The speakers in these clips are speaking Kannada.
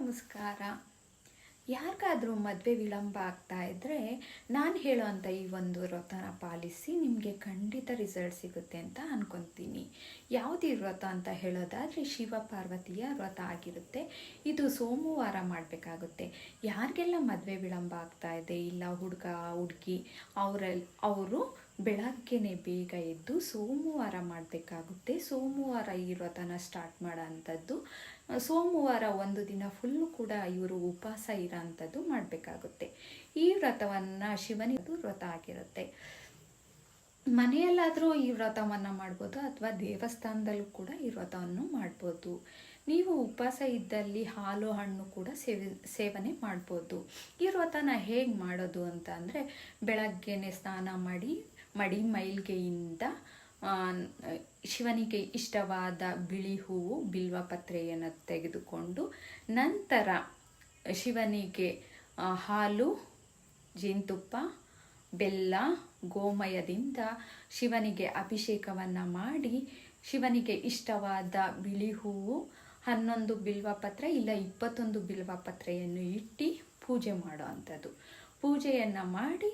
ನಮಸ್ಕಾರ. ಯಾರಿಗಾದರೂ ಮದುವೆ ವಿಳಂಬ ಆಗ್ತಾ ಇದ್ದರೆ ನಾನು ಹೇಳೋವಂಥ ಈ ಒಂದು ವ್ರತನ ಪಾಲಿಸಿ ನಿಮಗೆ ಖಂಡಿತ ರಿಸಲ್ಟ್ ಸಿಗುತ್ತೆ ಅಂತ ಅನ್ಕೊತೀನಿ. ಯಾವುದೇ ವ್ರತ ಅಂತ ಹೇಳೋದಾದರೆ ಶಿವ ಪಾರ್ವತಿಯ ವ್ರತ ಆಗಿರುತ್ತೆ. ಇದು ಸೋಮವಾರ ಮಾಡಬೇಕಾಗುತ್ತೆ. ಯಾರಿಗೆಲ್ಲ ಮದುವೆ ವಿಳಂಬ ಆಗ್ತಾ ಇದೆ? ಇಲ್ಲ ಹುಡುಗ, ಹುಡುಗಿ ಅವರಲ್ಲಿ ಅವರು ಬೆಳಗ್ಗೆನೆ ಬೇಗ ಎದ್ದು ಸೋಮವಾರ ಮಾಡಬೇಕಾಗುತ್ತೆ. ಸೋಮವಾರ ಈ ವ್ರತನ ಸ್ಟಾರ್ಟ್ ಮಾಡೋ ಅಂಥದ್ದು ಸೋಮವಾರ ಒಂದು ದಿನ ಫುಲ್ಲು ಕೂಡ ಇವರು ಉಪವಾಸ ಇರೋ ಅಂಥದ್ದು ಮಾಡಬೇಕಾಗುತ್ತೆ. ಈ ವ್ರತವನ್ನು ಶಿವನಿದು ವ್ರತ ಆಗಿರುತ್ತೆ. ಮನೆಯಲ್ಲಾದರೂ ಈ ವ್ರತವನ್ನು ಮಾಡ್ಬೋದು ಅಥವಾ ದೇವಸ್ಥಾನದಲ್ಲೂ ಕೂಡ ಈ ವ್ರತವನ್ನು ಮಾಡ್ಬೋದು. ನೀವು ಉಪವಾಸ ಇದ್ದಲ್ಲಿ ಹಾಲು, ಹಣ್ಣು ಕೂಡ ಸೇವಿ, ಸೇವನೆ ಮಾಡ್ಬೋದು. ಈ ವ್ರತನ ಹೇಗೆ ಮಾಡೋದು ಅಂತ ಅಂದರೆ ಬೆಳಗ್ಗೆನೆ ಸ್ನಾನ ಮಾಡಿ ಮಡಿ ಮೈಲ್ಗೆಯಿಂದ ಶಿವನಿಗೆ ಇಷ್ಟವಾದ ಬಿಳಿ ಹೂವು ಬಿಲ್ವಪತ್ರೆಯನ್ನು ತೆಗೆದುಕೊಂಡು ನಂತರ ಶಿವನಿಗೆ ಹಾಲು, ಜೇನುತುಪ್ಪ, ಬೆಲ್ಲ, ಗೋಮಯದಿಂದ ಶಿವನಿಗೆ ಅಭಿಷೇಕವನ್ನು ಮಾಡಿ ಶಿವನಿಗೆ ಇಷ್ಟವಾದ ಬಿಳಿ ಹೂವು, ಹನ್ನೊಂದು ಬಿಲ್ವಪತ್ರೆ ಇಲ್ಲ ಇಪ್ಪತ್ತೊಂದು ಬಿಲ್ವಪತ್ರೆಯನ್ನು ಇಟ್ಟು ಪೂಜೆ ಮಾಡೋ ಅಂಥದ್ದು ಪೂಜೆಯನ್ನು ಮಾಡಿ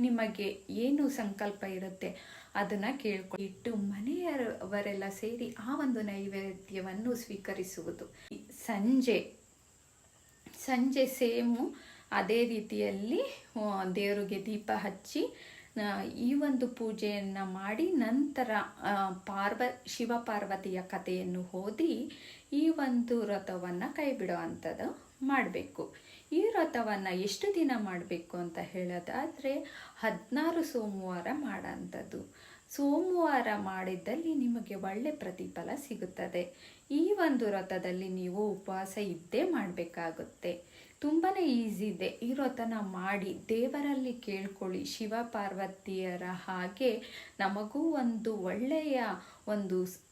ನಿಮಗೆ ಏನು ಸಂಕಲ್ಪ ಇರುತ್ತೆ ಅದನ್ನು ಕೇಳ್ಕೊಂಡು ಇಟ್ಟು ಮನೆಯವರೆಲ್ಲ ಸೇರಿ ಆ ಒಂದು ನೈವೇದ್ಯವನ್ನು ಸ್ವೀಕರಿಸುವುದು. ಸಂಜೆ ಸಂಜೆ ಸೇಮು ಅದೇ ರೀತಿಯಲ್ಲಿ ದೇವರಿಗೆ ದೀಪ ಹಚ್ಚಿ ಈ ಒಂದು ಪೂಜೆಯನ್ನು ಮಾಡಿ ನಂತರ ಪಾರ್ವ, ಶಿವಪಾರ್ವತಿಯ ಕಥೆಯನ್ನು ಓದಿ ಈ ಒಂದು ವ್ರತವನ್ನು ಕೈ ಬಿಡೋ ಅಂಥದ್ದು ಮಾಡಬೇಕು. ಈ ವ್ರತವನ್ನು ಎಷ್ಟು ದಿನ ಮಾಡಬೇಕು ಅಂತ ಹೇಳೋದಾದರೆ ಹದಿನಾರು ಸೋಮವಾರ ಮಾಡೋಂಥದ್ದು. ಸೋಮವಾರ ಮಾಡಿದ್ದಲ್ಲಿ ನಿಮಗೆ ಒಳ್ಳೆ ಪ್ರತಿಫಲ ಸಿಗುತ್ತದೆ. ಈ ಒಂದು ವ್ರತದಲ್ಲಿ ನೀವು ಉಪವಾಸ ಇದ್ದೇ ಮಾಡಬೇಕಾಗುತ್ತೆ. ತುಂಬಾ ಈಸಿ ಇದೆ. ಈ ವ್ರತನ ಮಾಡಿ ದೇವರಲ್ಲಿ ಕೇಳ್ಕೊಳ್ಳಿ ಶಿವ ಪಾರ್ವತಿಯರ ಹಾಗೆ ನಮಗೂ ಒಂದು ಒಳ್ಳೆಯ ಒಂದು